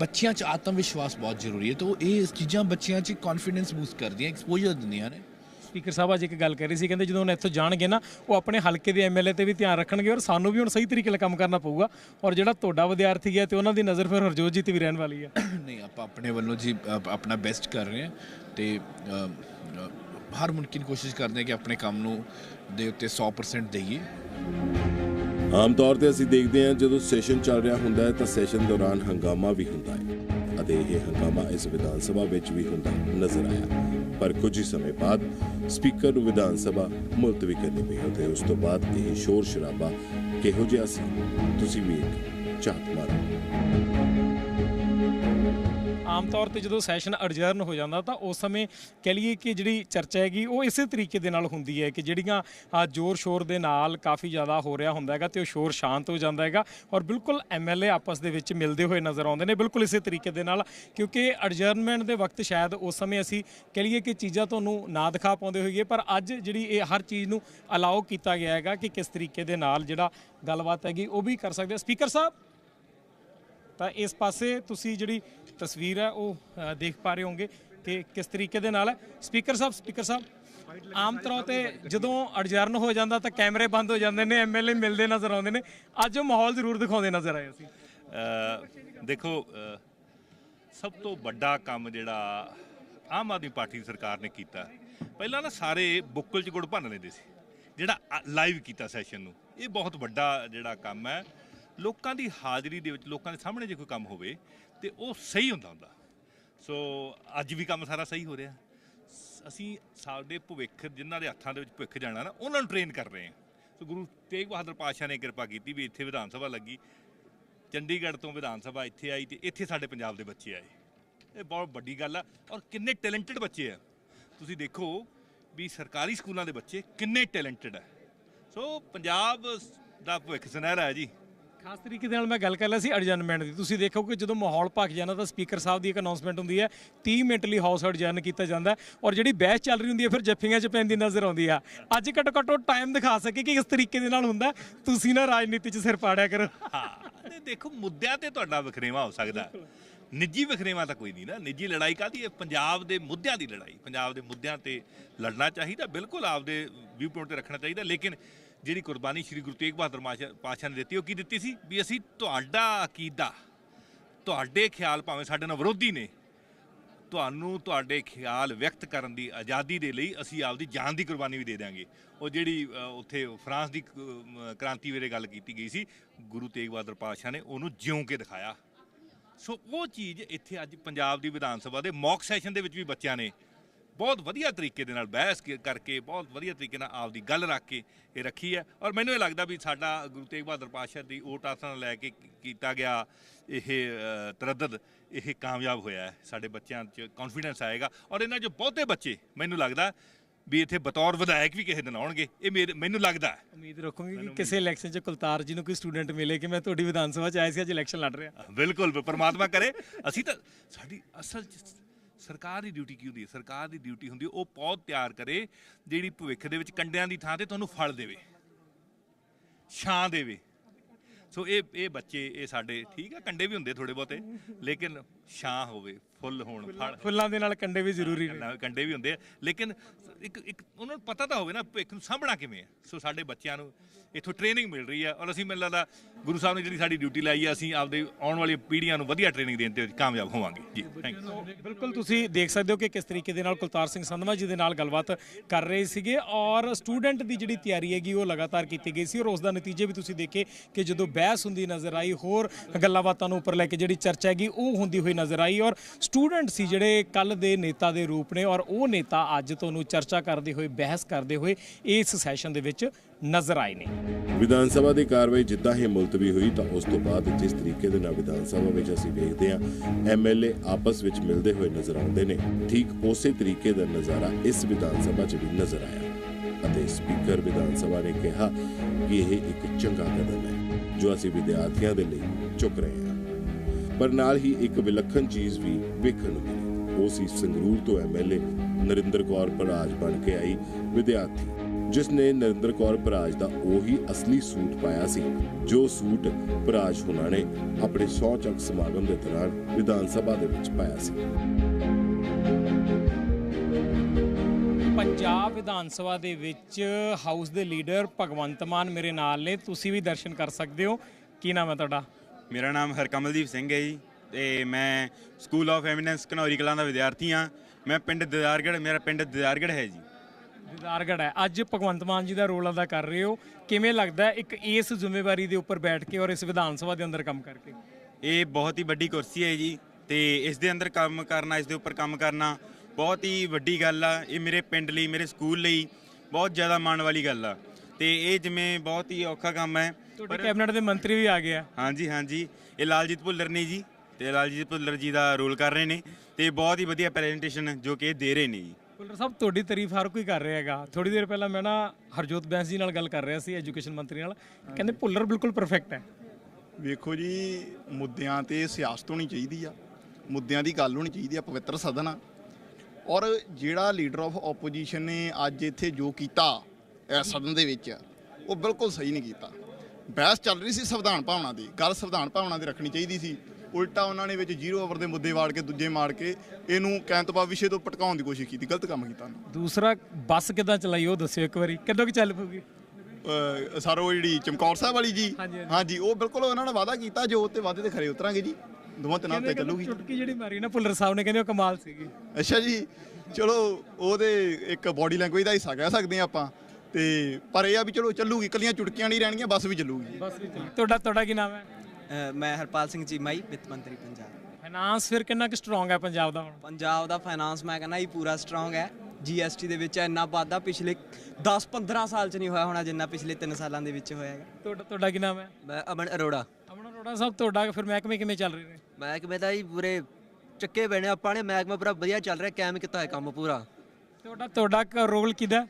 ਬੱਚਿਆਂ 'ਚ ਆਤਮ ਵਿਸ਼ਵਾਸ ਬਹੁਤ ਜ਼ਰੂਰੀ ਹੈ। ਤਾਂ ਉਹ ਇਹ ਚੀਜ਼ਾਂ ਬੱਚਿਆਂ 'ਚ ਕੌਨਫੀਡੈਂਸ ਬੂਸਟ ਕਰਦੀਆਂ ਐਕਸਪੋਜ਼ਰ ਦਿੰਦੀਆਂ ਨੇ। ਸਪੀਕਰ ਸਾਹਿਬ ਅੱਜ ਇੱਕ ਗੱਲ ਕਰ ਰਹੀ ਸੀ ਕਹਿੰਦੇ ਜਦੋਂ ਉਹ ਇੱਥੋਂ ਜਾਣਗੇ ਨਾ ਉਹ ਆਪਣੇ ਹਲਕੇ ਦੇ ਐਮਐਲਏ ਤੇ ਵੀ ਧਿਆਨ ਰੱਖਣਗੇ ਔਰ ਸਾਨੂੰ ਵੀ ਹੁਣ ਸਹੀ ਤਰੀਕੇ ਨਾਲ ਕੰਮ ਕਰਨਾ ਪਊਗਾ। ਔਰ ਜਿਹੜਾ ਤੁਹਾਡਾ ਵਿਦਿਆਰਥੀ ਹੈ ਤੇ ਉਹਨਾਂ ਦੀ ਨਜ਼ਰ ਫਿਰ ਹਰਜੋਤ ਜੀ ਤੇ ਵੀ ਰਹਿਣ ਵਾਲੀ ਹੈ। ਨਹੀਂ ਆਪਾਂ ਆਪਣੇ ਵੱਲੋਂ ਜੀ ਆਪ- ਆਪਣਾ ਬੈਸਟ ਕਰ ਰਹੇ ਹਾਂ ਤੇ ਹਰ ਮੁਮਕਿਨ ਕੋਸ਼ਿਸ਼ ਕਰਦੇ ਹਾਂ ਕਿ ਆਪਣੇ ਕੰਮ ਨੂੰ ਦੇ ਉੱਤੇ 100% ਦੇਈਏ। ਆਮ ਤੌਰ ਤੇ ਅਸੀਂ ਦੇਖਦੇ ਹਾਂ ਜਦੋਂ ਸੈਸ਼ਨ ਚੱਲ ਰਿਹਾ ਹੁੰਦਾ ਹੈ ਤਾਂ ਸੈਸ਼ਨ ਦੌਰਾਨ ਹੰਗਾਮਾ ਵੀ ਹੁੰਦਾ ਹੈ। ਅਤੇ ਇਹ ਹੰਗਾਮਾ ਇਸ ਵਿਧਾਨ ਸਭਾ ਵਿੱਚ ਵੀ ਹੁੰਦਾ ਨਜ਼ਰ ਆਇਆ। ਪਰ ਕੁਝ ਹੀ ਸਮੇਂ ਬਾਅਦ ਸਪੀਕਰ ਨੂੰ ਵਿਧਾਨ ਸਭਾ ਮੁਲਤਵੀ ਕਰਨੀ ਪਈ ਅਤੇ ਉਸ ਤੋਂ ਬਾਅਦ ਇਹ ਸ਼ੋਰ ਸ਼ਰਾਬਾ ਕਿਹੋ ਜਿਹਾ ਸੀ? ਤੁਸੀਂ ਵੀ ਆਮ ਤੌਰ ਤੇ ਜਦੋਂ ਸੈਸ਼ਨ ਅਡਜਰਨ ਹੋ ਜਾਂਦਾ ਤਾਂ ਉਸ ਸਮੇਂ ਕਹਿ ਲਈਏ ਕਿ ਜਿਹੜੀ ਚਰਚਾ ਹੈਗੀ ਉਹ ਇਸੇ ਤਰੀਕੇ ਦੇ ਨਾਲ ਹੁੰਦੀ ਹੈ ਕਿ ਜਿਹੜੀਆਂ ਜ਼ੋਰ ਸ਼ੋਰ ਦੇ ਨਾਲ ਕਾਫੀ ਜ਼ਿਆਦਾ ਹੋ ਰਿਹਾ ਹੁੰਦਾ ਹੈਗਾ ਤੇ ਉਹ ਸ਼ੋਰ ਸ਼ਾਂਤ ਹੋ ਜਾਂਦਾ ਹੈਗਾ ਔਰ ਬਿਲਕੁਲ ਐਮਐਲਏ ਆਪਸ ਦੇ ਵਿੱਚ ਮਿਲਦੇ ਹੋਏ ਨਜ਼ਰ ਆਉਂਦੇ ਨੇ ਬਿਲਕੁਲ ਇਸੇ ਤਰੀਕੇ ਦੇ ਨਾਲ ਕਿਉਂਕਿ ਅਡਜਰਨਮੈਂਟ ਦੇ ਵਕਤ ਸ਼ਾਇਦ ਉਸ ਸਮੇਂ ਅਸੀਂ ਕਹਿ ਲਈਏ ਕਿ ਚੀਜ਼ਾਂ ਤੁਹਾਨੂੰ ਨਾ ਦਿਖਾ ਪਾਉਂਦੇ ਹੋਈਏ ਪਰ ਅੱਜ ਜਿਹੜੀ ਇਹ ਹਰ ਚੀਜ਼ ਨੂੰ ਅਲਾਉ ਕੀਤਾ ਗਿਆ ਹੈਗਾ ਕਿ ਕਿਸ ਤਰੀਕੇ ਦੇ ਨਾਲ ਜਿਹੜਾ ਗੱਲਬਾਤ ਹੈਗੀ ਉਹ ਵੀ ਕਰ ਸਕਦੇ ਸਪੀਕਰ ਸਾਹਿਬ, ਤਾਂ ਇਸ ਪਾਸੇ ਤੁਸੀਂ ਜਿਹੜੀ ਤਸਵੀਰ ਹੈ ਉਹ ਅ, ਦੇਖ ਪਾ ਰਹੇ ਹੋਗੇ ਕਿ ਕਿਸ ਤਰੀਕੇ ਦੇ ਨਾਲ ਹੈ। ਸਪੀਕਰ ਸਾਹਿਬ ਸਪੀਕਰ ਸਾਹਿਬ ਆਮ ਤੌਰ ਤੇ ਜਦੋਂ ਅਡਜਰਨ ਹੋ ਜਾਂਦਾ ਤਾਂ ਕੈਮਰੇ ਬੰਦ ਹੋ ਜਾਂਦੇ ਨੇ ਐਮਐਲਏ ਮਿਲਦੇ ਨਜ਼ਰ ਆਉਂਦੇ ਨੇ। ਅੱਜ ਉਹ ਮਾਹੌਲ ਜ਼ਰੂਰ ਦਿਖਾਉਂਦੇ ਨਜ਼ਰ ਆਏ ਅਸੀਂ। ਅ, ਦੇਖੋ ਅ, ਸਭ ਤੋਂ ਵੱਡਾ ਕੰਮ ਜਿਹੜਾ ਆਮ ਆਦਮੀ ਪਾਰਟੀ ਦੀ ਸਰਕਾਰ ਨੇ ਕੀਤਾ ਪਹਿਲਾਂ ਨਾ ਸਾਰੇ ਬੁੱਕਲ 'ਚ ਗੁੜ ਭੰਨ ਲੈਂਦੇ ਸੀ ਜਿਹੜਾ ਲਾਈਵ ਕੀਤਾ ਸੈਸ਼ਨ ਨੂੰ। ਇਹ ਬਹੁਤ ਵੱਡਾ ਜਿਹੜਾ ਕੰਮ ਹੈ। ਲੋਕਾਂ ਦੀ ਹਾਜ਼ਰੀ ਦੇ ਵਿੱਚ ਲੋਕਾਂ ਦੇ ਸਾਹਮਣੇ ਜੇ ਕੋਈ ਕੰਮ ਹੋਵੇ ਤੇ ਉਹ ਸਹੀ ਹੁੰਦਾ ਹੁੰਦਾ। ਸੋ ਅੱਜ ਵੀ ਕੰਮ ਸਾਰਾ ਸਹੀ ਹੋ ਰਿਹਾ। ਸ- ਅਸੀਂ ਸਾਡੇ ਭਵਿੱਖ, ਜਿਨ੍ਹਾਂ ਦੇ ਹੱਥਾਂ ਦੇ ਵਿੱਚ ਭਵਿੱਖ ਜਾਣਾ ਨਾ, ਉਹਨਾਂ ਨੂੰ ਟ੍ਰੇਨ ਕਰ ਰਹੇ ਹਾਂ। ਸੋ ਗੁਰੂ ਤੇਗ ਬਹਾਦਰ ਪਾਤਸ਼ਾਹ ਨੇ ਕਿਰਪਾ ਕੀਤੀ ਵੀ ਇੱਥੇ ਵਿਧਾਨ ਸਭਾ ਲੱਗੀ। ਚੰਡੀਗੜ੍ਹ ਤੋਂ ਵਿਧਾਨ ਸਭਾ ਇੱਥੇ ਆਈ ਤੇ ਇੱਥੇ ਸਾਡੇ ਪੰਜਾਬ ਦੇ ਬੱਚੇ ਆਏ। ਇਹ ਬਹੁਤ ਵੱਡੀ ਗੱਲ ਆ ਔਰ ਕਿੰਨੇ ਟੈਲੈਂਟਡ ਬੱਚੇ ਆ। ਤੁਸੀਂ ਦੇਖੋ ਵੀ ਸਰਕਾਰੀ ਸਕੂਲਾਂ ਦੇ ਬੱਚੇ ਕਿੰਨੇ ਟੈਲੈਂਟਡ ਆ। ਸੋ ਪੰਜਾਬ ਦਾ ਭਵਿੱਖ ਸੁਨਹਿਰਾ ਹੈ ਜੀ। ਖਾਸ ਤਰੀਕੇ ਦੇ ਨਾਲ ਮੈਂ ਗੱਲ ਕਰ ਲਿਆ ਸੀ ਅਡਜਰਨਮੈਂਟ ਦੀ। ਤੁਸੀਂ ਦੇਖੋ ਕਿ ਜਦੋਂ ਮਾਹੌਲ ਭਖ ਜਾਂਦਾ ਤਾਂ ਸਪੀਕਰ ਸਾਹਿਬ ਦੀ ਇੱਕ ਅਨਾਉਂਸਮੈਂਟ ਹੁੰਦੀ ਹੈ 30 ਮਿੰਟ ਲਈ ਹਾਊਸ ਅਡਜਰਨ ਕੀਤਾ ਜਾਂਦਾ ਔਰ ਜਿਹੜੀ ਬਹਿਸ ਚੱਲ ਰਹੀ ਹੁੰਦੀ ਹੈ, ਫਿਰ ਜੱਫੀਆਂ 'ਚ ਪੈਂਦੀ ਨਜ਼ਰ ਆਉਂਦੀ ਆ। ਅੱਜ ਘੱਟੋ ਘੱਟ ਟਾਈਮ ਦਿਖਾ ਸਕੇ ਕਿ ਇਸ ਤਰੀਕੇ ਦੇ ਨਾਲ ਹੁੰਦਾ ਤੁਸੀਂ ਨਾ ਰਾਜਨੀਤੀ 'ਚ ਸਿਰ ਪਾੜਿਆ ਕਰੋ। ਹਾਂ, ਤੇ ਦੇਖੋ ਮੁੱਦਿਆਂ ਤੇ ਤੁਹਾਡਾ ਵਖਰੇਵਾ ਹੋ ਸਕਦਾ ਨਿੱਜੀ ਵਖਰੇਵਾ ਤਾਂ ਕੋਈ ਨਹੀਂ ਨਾ। ਨਿੱਜੀ ਲੜਾਈ ਕਾਹਦੀ ਹੈ? ਪੰਜਾਬ ਦੇ ਮੁੱਦਿਆਂ ਦੀ ਲੜਾਈ। ਪੰਜਾਬ ਦੇ ਮੁੱਦਿਆਂ ਤੇ ਲੜਨਾ ਚਾਹੀਦਾ, ਬਿਲਕੁਲ ਆਪਦੇ ਵਿਊ ਪੁਆਇੰਟ ਤੇ ਰੱਖਣਾ ਚਾਹੀਦਾ, ਲੇਕਿਨ ਜਿਹੜੀ ਕੁਰਬਾਨੀ ਸ੍ਰੀ ਗੁਰੂ ਤੇਗ ਬਹਾਦਰ ਮਾਸ਼ਾ- ਪਾਤਸ਼ਾਹ ਨੇ ਦਿੱਤੀ, ਉਹ ਕੀ ਦਿੱਤੀ ਸੀ? ਵੀ ਅਸੀਂ ਤੁਹਾਡਾ ਅਕੀਦਾ, ਤੁਹਾਡੇ ਖਿਆਲ ਭਾਵੇਂ ਸਾਡੇ ਨਾਲ ਵਿਰੋਧੀ ਨੇ, ਤੁਹਾਨੂੰ ਤੁਹਾਡੇ ਖਿਆਲ ਵਿਅਕਤ ਕਰਨ ਦੀ ਆਜ਼ਾਦੀ ਦੇ ਲਈ ਅਸੀਂ ਆਪਦੀ ਜਾਨ ਦੀ ਕੁਰਬਾਨੀ ਵੀ ਦੇ ਦਿਆਂਗੇ। ਉਹ ਜਿਹੜੀ ਉੱਥੇ ਫਰਾਂਸ ਦੀ ਕ੍ਰਾਂਤੀ ਵੇਲੇ ਗੱਲ ਕੀਤੀ ਗਈ ਸੀ, ਗੁਰੂ ਤੇਗ ਬਹਾਦਰ ਪਾਤਸ਼ਾਹ ਨੇ ਉਹਨੂੰ ਜਿਉਂ ਕੇ ਦਿਖਾਇਆ। ਸੋ ਉਹ ਚੀਜ਼ ਇੱਥੇ ਅੱਜ ਪੰਜਾਬ ਦੀ ਵਿਧਾਨ ਸਭਾ ਦੇ ਮੌਕ ਸੈਸ਼ਨ ਦੇ ਵਿੱਚ ਵੀ ਬੱਚਿਆਂ ਨੇ ਬਹੁਤ ਵਧੀਆ ਤਰੀਕੇ ਦੇ ਨਾਲ ਬਹਿਸ ਕੀ- ਕਰਕੇ ਬਹੁਤ ਵਧੀਆ ਤਰੀਕੇ ਨਾਲ ਆਪਦੀ ਗੱਲ ਰੱਖ ਕੇ ਇਹ ਰੱਖੀ ਹੈ। ਔਰ ਮੈਨੂੰ ਇਹ ਲੱਗਦਾ ਵੀ ਸਾਡਾ ਗੁਰੂ ਤੇਗ ਬਹਾਦਰ ਪਾਤਸ਼ਾਹ ਦੀ ਓਟ ਆਸਣ ਲੈ ਕੇ ਕੀ- ਕੀਤਾ ਗਿਆ ਇਹ ਅ, ਤਰੱਦਦ ਇਹ ਕਾਮਯਾਬ ਹੋਇਆ ਹੈ। ਸਾਡੇ ਬੱਚਿਆਂ 'ਚ ਕੌਨਫੀਡੈਂਸ ਆਏਗਾ। ਔਰ ਇਹਨਾਂ 'ਚੋਂ ਬਹੁਤੇ ਬੱਚੇ ਮੈਨੂੰ ਲੱਗਦਾ ਵੀ ਇੱਥੇ ਬਤੌਰ ਵਿਧਾਇਕ ਵੀ ਕਿਸੇ ਦਿਨ ਆਉਣਗੇ ਇਹ ਮੇਰੇ ਮੈਨੂੰ ਲੱਗਦਾ ਹੈ। ਉਮੀਦ ਰੱਖੂੰਗੀ ਕਿ ਕਿਸੇ ਇਲੈਕਸ਼ਨ 'ਚ ਕੁਲਤਾਰ ਜੀ ਨੂੰ ਕੋਈ ਸਟੂਡੈਂਟ ਮਿਲੇ ਕਿ ਮੈਂ ਤੁਹਾਡੀ ਵਿਧਾਨ ਸਭਾ 'ਚ ਆਇਆ ਸੀ ਅੱਜ ਇਲੈਕਸ਼ਨ ਲੜ ਰਿਹਾ। ਬਿਲਕੁਲ ਪਰਮਾਤਮਾ ਕਰੇ। ਅਸੀਂ ਤਾਂ ਸਾਡੀ ਅਸਲ ਚ ਸਰਕਾਰ ਦੀ ਡਿਊਟੀ ਕੀ ਹੁੰਦੀ ਹੈ? ਸਰਕਾਰ ਦੀ ਡਿਊਟੀ ਹੁੰਦੀ ਹੈ ਉਹ ਪੌਦ ਤਿਆਰ ਕਰੇ, ਜਿਹੜੀ ਭਵਿੱਖ ਦੇ ਵਿੱਚ ਕੰਡਿਆਂ ਦੀ ਥਾਂ ਤੇ ਤੁਹਾਨੂੰ ਫਲ ਦੇਵੇ। ਛਾਂ ਦੇਵੇ। ਸੋ ਇਹ ਇਹ ਬੱਚੇ, ਇਹ ਸਾਡੇ, ਠੀਕ ਆ, ਕੰਡੇ ਵੀ ਹੁੰਦੇ ਥੋੜੇ ਬਹੁਤੇ, ਲੇਕਿਨ ਛਾਂ ਹੋਵੇ ਫੁੱਲ ਹੋਣ ਫਲ ਫੁੱਲਾਂ ਦੇ ਨਾਲ ਕੰਡੇ ਵੀ ਜ਼ਰੂਰੀ ਨੇ। ਕੰਡਾ- ਕੰਡੇ ਵੀ ਹੁੰਦੇ ਆ। ਲੇਕਿਨ ਇੱਕ ਇੱਕ ਉਹਨਾਂ ਨੂੰ ਪਤਾ ਤਾਂ ਹੋਵੇ ਨਾ ਭਵਿੱਖ ਨੂੰ ਸਾਂਭਣਾ ਕਿਵੇਂ ਹੈ ਸੋ ਸਾਡੇ ਬੱਚਿਆਂ ਨੂੰ ਇੱਥੋਂ ਟ੍ਰੇਨਿੰਗ ਮਿਲ ਰਹੀ ਹੈ ਔਰ ਅਸੀਂ ਮੈਨੂੰ ਲੱਗਦਾ ਗੁਰੂ ਸਾਹਿਬ ਨੇ ਜਿਹੜੀ ਸਾਡੀ ਡਿਊਟੀ ਲਾਈ ਹੈ ਅਸੀਂ ਆਪਦੇ ਆਉਣ ਵਾਲੀ ਪੀੜ੍ਹੀਆਂ ਨੂੰ ਵਧੀਆ ਟ੍ਰੇਨਿੰਗ ਦੇਣ ਤੇ ਕਾਮਯਾਬ ਹੋਵਾਂਗੇ। ਜੀ ਥੈਂਕ ਯੂ ਬਿਲਕੁਲ ਤੁਸੀਂ ਦੇਖ ਸਕਦੇ ਹੋ ਕਿ ਕਿਸ ਤਰੀਕੇ ਦੇ ਨਾਲ ਕੁਲਤਾਰ ਸਿੰਘ ਸੰਧਵਾ ਜੀ ਦੇ ਨਾਲ ਗੱਲਬਾਤ ਕਰ ਰਹੇ ਸੀਗੇ। ਔਰ ਸਟੂਡੈਂਟ ਦੀ ਜਿਹੜੀ ਤਿਆਰੀ ਹੈਗੀ ਉਹ ਲਗਾਤਾਰ ਕੀਤੀ ਗਈ ਸੀ। ਔਰ ਉਸ ਦਾ ਨਤੀਜੇ ਵੀ ਤੁਸੀਂ ਦੇਖੇ ਕਿ ਜਦੋਂ ਬਹਿਸ ਹੁੰਦੀ ਨਜ਼ਰ ਆਈ ਹੋਰ ਗੱਲਾਂ ਬਾਤਾਂ ਨੂੰ ਉੱਪਰ ਲੈ ਕੇ ਜਿਹੜੀ ਚਰਚਾ ਹੈਗੀ ਉਹ ਹੁੰਦੀ ਹੋਈ ਨਜ਼ਰ ਆਈ। ਔਰ ਸਟੂਡੈਂਟ ਸੀ ਜਿਹੜੇ ਕੱਲ ਦੇ ਨੇਤਾ ਦੇ ਰੂਪ ਨੇ ਔਰ ਉਹ ਨੇਤਾ ਅੱਜ ਤੁਹਾਨੂੰ ਚਰਚਾ ਕਰਦੇ ਹੋਏ, ਬਹਿਸ ਕਰਦੇ ਹੋਏ ਇਸ ਸੈਸ਼ਨ ਦੇ ਵਿੱਚ ਨਜ਼ਰ ਆਏ ਨੇ। ਵਿਧਾਨ ਸਭਾ ਦੀ ਕਾਰਵਾਈ ਜਿੱਦਾਂ ਹੀ ਮੁਲਤਵੀ ਹੋਈ ਤਾਂ ਉਸ ਤੋਂ ਬਾਅਦ ਜਿਸ ਤਰੀਕੇ ਦੇ ਨਾਲ ਵਿਧਾਨ ਸਭਾ ਵਿੱਚ ਅਸੀਂ ਵੇਖਦੇ ਹਾਂ ਐਮਐਲਏ ਆਪਸ ਵਿੱਚ ਮਿਲਦੇ ਹੋਏ ਨਜ਼ਰ ਆਉਂਦੇ ਨੇ। ਠੀਕ ਉਸੇ ਤਰੀਕੇ ਦਾ ਨਜ਼ਾਰਾ ਇਸ ਵਿਧਾਨ ਸਭਾ 'ਚ ਵੀ ਨਜ਼ਰ ਆਇਆ ਅਤੇ ਸਪੀਕਰ ਵਿਧਾਨ ਸਭਾ ਨੇ ਕਿਹਾ ਕਿ ਇਹ ਇੱਕ ਚੰਗਾ ਕਦਮ ਹੈ ਜੋ ਅਸੀਂ ਵਿਦਿਆਰਥੀਆਂ ਦੇ ਲਈ ਚੁੱਕ ਰਹੇ ਹਾਂ। ਪਰ ਨਾਲ ਹੀ ਇੱਕ ਵਿਲੱਖਣ ਚੀਜ਼ ਵੀ ਵੇਖਣ ਨੂੰ ਮਿਲੀ। ਉਹ ਸੀ ਸੰਗਰੂਰ ਤੋਂ ਐਮਐਲਏ ਨਰਿੰਦਰ ਕੌਰ ਪਰਾਜ ਬਣ ਕੇ ਆਈ ਵਿਦਿਆਰਥੀ ਜਿਸ ਨੇ ਨਰਿੰਦਰ ਕੌਰ ਪਰਾਜ ਦਾ ਉਹੀ ਅਸਲੀ ਸੂਟ ਪਾਇਆ ਸੀ, ਜੋ ਸੂਟ ਪਰਾਜ ਹੁਣਾਂ ਨੇ ਆਪਣੇ ਸਹੁੰ ਚੱਕ ਸਮਾਗਮ ਦੇ ਦੌਰਾਨ ਵਿਧਾਨ ਸਭਾ ਦੇ ਵਿੱਚ ਪਾਇਆ ਸੀ। ਪੰਜਾਬ ਵਿਧਾਨ ਸਭਾ ਦੇ ਵਿੱਚ ਹਾਊਸ ਦੇ ਲੀਡਰ ਭਗਵੰਤ ਮਾਨ ਮੇਰੇ ਨਾਲ ਨੇ। ਤੁਸੀਂ ਵੀ ਦਰਸ਼ਨ ਕਰ ਸਕਦੇ ਹੋ। ਕੀ ਨਾਮ ਹੈ ਤੁਹਾਡਾ? ਮੇਰਾ ਨਾਮ ਹਰਕਮਲਦੀਪ ਸਿੰਘ ਹੈ ਜੀ ਤੇ ਮੈਂ school of eminence Ghanauri Kalan ਦਾ ਵਿਦਿਆਰਥੀ ਹਾਂ। ਮੈਂ ਪਿੰਡ ਦਿਦਾਰਗੜ੍ਹ ਮੇਰਾ ਪਿੰਡ ਦਿਦਾਰਗੜ੍ਹ ਹੈ ਜੀ। ਦਿਦਾਰਗੜ੍ਹ ਹੈ। ਅੱਜ ਭਗਵੰਤ ਮਾਨ ਜੀ ਦਾ ਰੋਲ ਅਦਾ ਕਰ ਰਹੇ ਹੋ। ਕਿਵੇਂ ਲੱਗਦਾ ਇੱਕ ਇਸ ਜ਼ਿੰਮੇਵਾਰੀ ਦੇ ਉੱਪਰ ਬੈਠ ਕੇ ਔਰ ਇਸ ਵਿਧਾਨ ਸਭਾ ਦੇ ਅੰਦਰ ਕੰਮ ਕਰਕੇ? ਇਹ ਬਹੁਤ ਹੀ ਵੱਡੀ ਕੁਰਸੀ ਹੈ ਜੀ ਤੇ ਇਸ ਦੇ ਅੰਦਰ ਕੰਮ ਕਰਨਾ ਇਸ ਦੇ ਉੱਪਰ ਕੰਮ ਕਰਨਾ ਬਹੁਤ ਹੀ ਵੱਡੀ ਗੱਲ ਆ। ਇਹ ਮੇਰੇ ਪਿੰਡ ਲਈ ਮੇਰੇ ਸਕੂਲ ਲਈ ਬਹੁਤ ਜ਼ਿਆਦਾ ਮਾਣ ਵਾਲੀ ਗੱਲ ਆ। ਤੇ ਇਹ ਜਿਵੇਂ ਬਹੁਤ ਹੀ ਔਖਾ ਕੰਮ ਹੈ। ਤੁਹਾਡੇ ਕੈਬਨਿਟ ਦੇ ਮੰਤਰੀ ਵੀ ਆ ਗਏ ਆ। ਹਾਂਜੀ ਹਾਂਜੀ। ਇਹ ਲਾਲਜੀਤ ਭੁੱਲਰ ਨੇ ਜੀ ਤੇ ਲਾਲਜੀਤ ਭੁੱਲਰ ਜੀ ਦਾ ਰੋਲ ਕਰ ਰਹੇ ਨੇ ਤੇ ਬਹੁਤ ਹੀ ਵਧੀਆ ਪ੍ਰੈਜੈਂਟੇਸ਼ਨ ਜੋ ਕਿ ਇਹ ਦੇ ਰਹੇ ਨੇ ਜੀ। ਭੁੱਲਰ ਸਾਹਿਬ ਤੁਹਾਡੀ ਤਾਰੀਫ ਹਰ ਕੋਈ ਕਰ ਰਿਹਾ ਹੈਗਾ। ਥੋੜੀ ਦੇਰ ਪਹਿਲਾਂ ਮੈਂ ਨਾ ਹਰਜੋਤ ਬੈਂਸ ਜੀ ਨਾਲ ਗੱਲ ਕਰ ਰਿਹਾ ਸੀ ਐਜੂਕੇਸ਼ਨ ਮੰਤਰੀ ਨਾਲ। ਕਹਿੰਦੇ ਭੁੱਲਰ ਬਿਲਕੁਲ ਪਰਫੈਕਟ ਹੈ। ਵੇਖੋ ਜੀ ਮੁੱਦਿਆਂ ਤੇ ਸਿਆਸਤ ਹੋਣੀ ਚਾਹੀਦੀ ਆ। ਮੁੱਦਿਆਂ ਦੀ ਗੱਲ ਹੋਣੀ ਚਾਹੀਦੀ ਆ ਪਵਿੱਤਰ ਸਦਨ ਆ। ਔਰ ਜਿਹੜਾ ਲੀਡਰ ਆਫ ਆਪੋਜੀਸ਼ਨ ਨੇ ਅੱਜ ਇੱਥੇ ਜੋ ਕੀਤਾ ਇਸ ਸਦਨ ਦੇ ਵਿੱਚ ਉਹ ਬਿਲਕੁਲ ਸਹੀ ਨਹੀਂ ਕੀਤਾ। ਬਹਿਸ ਚੱਲ ਰਹੀ ਸੀ ਸੰਵਿਧਾਨ ਭਾਵਨਾ ਦੀ। ਗੱਲ ਸੰਵਿਧਾਨ ਭਾਵਨਾ ਦੀ ਰੱਖਣੀ ਚਾਹੀਦੀ ਸੀ। ਉਲਟਾ ਉਹਨਾਂ ਨੇ ਵਿੱਚ ਜ਼ੀਰੋ ਓਵਰ ਦੇ ਮੁੱਦੇ ਵਾੜ ਕੇ ਦੂਜੇ ਮਾਰ ਕੇ ਇਹਨੂੰ ਕਹਿਣ ਤੋਂ ਬਾਅਦ ਵਿਸ਼ੇ ਤੋਂ ਪਟਕਾਉਣ ਦੀ ਕੋਸ਼ਿਸ਼ ਕੀਤੀ। ਗਲਤ ਕੰਮ ਕੀਤਾ ਉਹਨੇ। ਦੂਸਰਾ ਬੱਸ ਕਿੱਦਾਂ ਚਲਾਈ ਉਹ ਦੱਸਿਓ ਇੱਕ ਵਾਰੀ। ਕਦੋਂ ਕਿ ਚੱਲ ਪਊਗੀ? ਅਹ ਸਰ ਉਹ ਜਿਹੜੀ ਚਮਕੌਰ ਸਾਹਿਬ ਵਾਲੀ ਜੀ। ਹਾਂਜੀ, ਹਾਂਜੀ। ਹਾਂਜੀ ਉਹ ਬਿਲਕੁਲ ਉਹਨਾਂ ਨੇ ਵਾਅਦਾ ਕੀਤਾ ਜੋ ਉੱਤੇ ਵਾਅਦੇ ਤੇ ਖਰੇ ਉਤਰਾਂਗੇ ਜੀ। ਦੋਵਾਂ ਤਿੰਨਾਂ ਤੇ ਚੱਲੂਗੀ। ਚੁਟਕੀ ਜਿਹੜੀ ਮਾਰੀ ਨਾ ਭੁੱਲਰ ਸਾਹਿਬ ਨੇ ਕਹਿੰਦੇ ਉਹ ਕਮਾਲ ਸੀਗੀ। ਅੱਛਾ ਜੀ ਚਲੋ ਉਹਦੇ ਇੱਕ ਬਾਡੀ ਲੈਂਗੁਏਜ ਦਾ ਹਿੱਸਾ ਕਹਿ ਸਕਦੇ ਆ ਆਪਾਂ। ਤੇ ਪਰ ਇਹ ਆ ਵੀ ਚਲੋ ਚੱਲੂਗੀ ਕੱਲੀਆਂ ਚੁਟਕੀਆਂ ਨਹੀਂ ਰਹਿਣਗੀਆਂ ਬੱਸ ਵੀ ਚੱਲੂਗੀ। ਬਸ ਵੀ ਚੱਲੀ। ਤੁਹਾਡਾ ਤੁਹਾਡਾ ਕੀ ਨਾਮ ਹੈ? ਅ, ਮੈਂ ਹਰਪਾਲ ਸਿੰਘ ਚੀਮਾਈ ਵਿੱਤ ਮੰਤਰੀ ਪੰਜਾਬ। ਫਾਈਨਾਂਸ ਫਿਰ ਕਿੰਨਾ ਕੁ ਸਟਰੋਂਗ ਹੈ ਪੰਜਾਬ ਦਾ ਹੁਣ? ਪੰਜਾਬ ਦਾ ਫਾਈਨਾਂਸ ਮੈਂ ਕਹਿੰਦਾ ਹੀ ਪੂਰਾ ਸਟਰੋਂਗ ਹੈ। ਜੀਐਸਟੀ ਦੇ ਵਿੱਚ ਇੰਨਾ ਵਾਧਾ ਪਿਛਲੇ 10-15 ਸਾਲ ਚ ਨਹੀਂ ਹੋਇਆ ਹੋਣਾ ਜਿੰਨਾ ਪਿਛਲੇ 3 ਸਾਲਾਂ ਦੇ ਵਿੱਚ ਹੋਇਆ ਹੈਗਾ। ਤੁਹਾਡਾ ਤੁਹਾਡਾ ਕੀ ਨਾਮ ਹੈ? ਮੈਂ ਅਮਨ ਅਰੋੜਾ। ਅਮਨ ਅਰੋੜਾ ਸਾਹਿਬ ਤੁਹਾਡਾ ਫਿਰ ਮਹਿਕਮੇ ਕਿਵੇਂ ਚੱਲ ਰਹੇ ਨੇ? ਮਹਿਕਮੇ ਦਾ ਹੀ ਪੂਰੇ ਚੱਕੇ ਬਣੇ ਆਪਾਂ ਨੇ ਮਹਿਕਮਾ ਪੂਰਾ ਵਧੀਆ ਚੱਲ ਰਿਹਾ ਕੈਮ ਕੀਤਾ ਹੈ ਕੰਮ ਪੂਰਾ। ਤੁਹਾਡਾ ਤੁਹਾਡਾ ਰੋਲ ਕਿਹਦਾ? ਹੈ?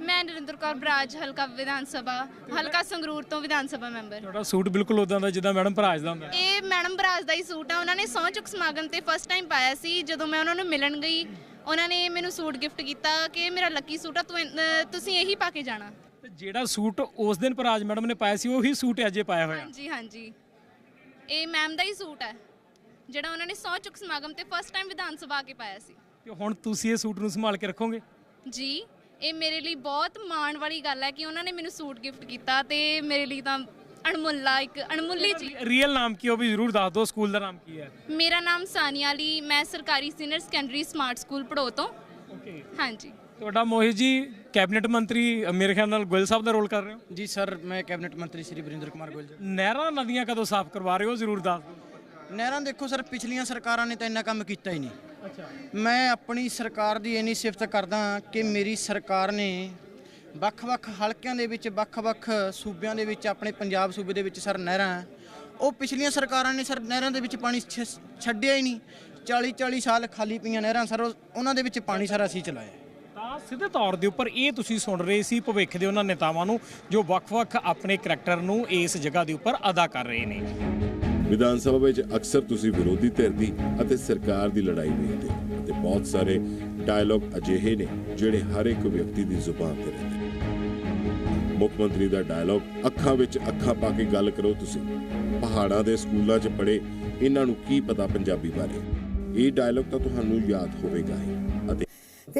ਮੈਂ ਨਰਿੰਦਰ ਕੌਰ ਬਰਾਜ ਹਲਕਾ ਵਿਧਾਨ ਸਭਾ ਹਲਕਾ ਸੰਗਰੂਰ ਤੋਂ ਵਿਧਾਨ ਸਭਾ ਮੈਂਬਰ। ਤੁਹਾਡਾ ਸੂਟ ਬਿਲਕੁਲ ਉਦਾਂ ਦਾ ਜਿੱਦਾਂ ਮੈਡਮ ਭਰਾਜ ਦਾ ਹੁੰਦਾ ਹੈ। ਇਹ ਮੈਡਮ ਬਰਾਜ ਦਾ ਹੀ ਸੂਟ ਆ। ਉਹਨਾਂ ਨੇ ਸਹੁੰ ਚੁੱਕ ਸਮਾਗਮ ਤੇ ਫਸਟ ਟਾਈਮ ਪਾਇਆ ਸੀ। ਜਦੋਂ ਮੈਂ ਉਹਨਾਂ ਨੂੰ ਮਿਲਣ ਗਈ ਉਹਨਾਂ ਨੇ ਮੈਨੂੰ ਸੂਟ ਗਿਫਟ ਕੀਤਾ ਕਿ ਇਹ ਮੇਰਾ ਲੱਕੀ ਸੂਟ ਆ ਤੂੰ ਇਨ- ਅਹ ਤੁਸੀਂ ਇਹੀ ਪਾ ਕੇ ਜਾਣਾ। ਤੇ ਜਿਹੜਾ ਸੂਟ ਉਸ ਦਿਨ ਭਰਾਜ ਮੈਡਮ ਨੇ ਪਾਇਆ ਸੀ ਉਹੀ ਸੂਟ ਅਜੇ ਪਾਇਆ ਹੋਇਆ। ਹਾਂਜੀ ਹਾਂਜੀ। ਇਹ ਮੈਮ ਦਾ ਹੀ ਸੂਟ ਹੈ ਜਿਹੜਾ ਉਹਨਾਂ ਨੇ ਸਹੁੰ ਚੁੱਕ ਸਮਾਗਮ ਤੇ ਫਸਟ ਟਾਈਮ ਵਿਧਾਨ ਸਭਾ ਆ ਕੇ ਪਾਇਆ ਸੀ। ਤੇ ਹੁਣ ਤੁਸੀਂ ਇਹ ਸੂਟ ਨੂੰ ਸੰਭਾਲ ਕੇ ਰੱਖੋਗੇ? ਜੀ। ਇਹ ਮੇਰੇ ਲਈ ਬਹੁਤ ਮਾਣ ਵਾਲੀ ਗੱਲ ਹੈ ਕਿ ਉਹਨਾਂ ਨੇ ਮੈਨੂੰ ਸੂਟ ਗਿਫਟ ਕੀਤਾ ਤੇ ਮੇਰੇ ਲਈ ਤਾਂ ਅਣਮੁੱਲਾ ਇੱਕ ਅਣਮੁੱਲੀ ਚੀਜ਼। ਰੀਅਲ ਨਾਮ ਕੀ ਹੈ? ਉਹ ਵੀ ਜ਼ਰੂਰ ਦੱਸ ਦਿਓ ਸਕੂਲ ਦਾ ਨਾਮ ਕੀ ਹੈ? ਮੇਰਾ ਨਾਮ ਸਾਨੀਆ ਅਲੀ ਮੈਂ ਸਰਕਾਰੀ ਸੀਨੀਅਰ ਸੈਕੰਡਰੀ ਸਮਾਰਟ ਸਕੂਲ ਪੜੋ ਤੋਂ। ਓਕੇ ਹਾਂਜੀ। ਤੁਹਾਡਾ ਮੋਹਿਤ ਜੀ ਕੈਬਨਿਟ ਮੰਤਰੀ ਮੇਰੇ ਖਿਆਲ ਨਾਲ ਗੋਇਲ ਸਾਹਿਬ ਦਾ ਰੋਲ ਕਰ ਰਹੇ ਹੋ? ਜੀ ਸਰ ਮੈਂ ਕੈਬਨਿਟ ਮੰਤਰੀ ਸ਼੍ਰੀ ਵਰਿੰਦਰ ਕੁਮਾਰ ਗੋਇਲ ਜੀ। ਨਹਿਰਾਂ ਨਦੀਆਂ ਕਦੋਂ ਸਾਫ਼ ਕਰਵਾ ਰਹੇ ਹੋ? ਜ਼ਰੂਰ ਦੱਸ ਦਿਓ। ਨਹਿਰਾਂ ਦੇਖੋ ਸਰ ਪਿਛਲੀਆਂ ਸਰਕਾਰਾਂ ਨੇ ਤਾਂ ਇੰਨਾ ਕੰਮ ਕੀਤਾ ਹੀ ਨਹੀਂ। ਮੈਂ ਆਪਣੀ ਸਰਕਾਰ ਦੀ ਇੰਨੀ ਸਿਫਤ ਕਰਦਾ ਕਿ ਮੇਰੀ ਸਰਕਾਰ ਨੇ ਵੱਖ-ਵੱਖ ਹਲਕਿਆਂ ਦੇ ਵਿੱਚ ਵੱਖ-ਵੱਖ ਸੂਬਿਆਂ ਦੇ ਵਿੱਚ ਆਪਣੇ ਪੰਜਾਬ ਸੂਬੇ ਦੇ ਵਿੱਚ ਸਰ ਨਹਿਰਾਂ ਉਹ ਪਿਛਲੀਆਂ ਸਰਕਾਰਾਂ ਨੇ ਸਰ ਨਹਿਰਾਂ ਦੇ ਵਿੱਚ ਪਾਣੀ ਛੱਡਿਆ ਹੀ ਨਹੀਂ। 40-40 ਸਾਲ ਖਾਲੀ ਪਈਆਂ ਨਹਿਰਾਂ ਸਰ ਉਹ- ਉਹਨਾਂ ਦੇ ਵਿੱਚ ਪਾਣੀ ਸਾਰਾ ਅਸੀਂ ਚਲਾਇਆ ਤਾਂ ਸਿੱਧੇ ਤੌਰ ਦੇ ਉੱਪਰ ਇਹ ਤੁਸੀਂ ਸੁਣ ਰਹੇ ਸੀ ਭਵਿੱਖ ਦੇ ਉਹਨਾਂ ਨੇਤਾਵਾਂ ਨੂੰ ਜੋ ਵੱਖ-ਵੱਖ ਆਪਣੇ ਕਰੈਕਟਰ ਨੂੰ ਇਸ ਜਗ੍ਹਾ ਦੇ ਉੱਪਰ ਅਦਾ ਕਰ ਰਹੇ ਨੇ। ਵਿਧਾਨ ਸਭਾ ਵਿੱਚ ਅਕਸਰ ਤੁਸੀਂ ਵਿਰੋਧੀ ਧਿਰ ਦੀ ਅਤੇ ਸਰਕਾਰ ਦੀ ਲੜਾਈ ਵੇਖਦੇ ਹੋ ਅਤੇ ਬਹੁਤ ਸਾਰੇ ਡਾਇਲੌਗ ਅਜਿਹੇ ਨੇ ਜਿਹੜੇ ਹਰ ਇੱਕ ਵਿਅਕਤੀ ਦੀ ਜ਼ੁਬਾਨ ਤੇ ਰਹਿੰਦੇ ਮੁੱਖ ਮੰਤਰੀ ਦਾ ਡਾਇਲੌਗ ਅੱਖਾਂ ਵਿੱਚ ਅੱਖਾਂ ਪਾ ਕੇ ਗੱਲ ਕਰੋ ਤੁਸੀਂ। ਪਹਾੜਾਂ ਦੇ ਸਕੂਲਾਂ 'ਚ ਪੜ੍ਹੇ, ਇਹਨਾਂ ਨੂੰ ਕੀ ਪਤਾ ਪੰਜਾਬੀ ਬਾਰੇ? ਇਹ ਡਾਇਲੌਗ ਤਾਂ ਤੁਹਾਨੂੰ ਯਾਦ ਹੋਵੇਗਾ ਹੀ।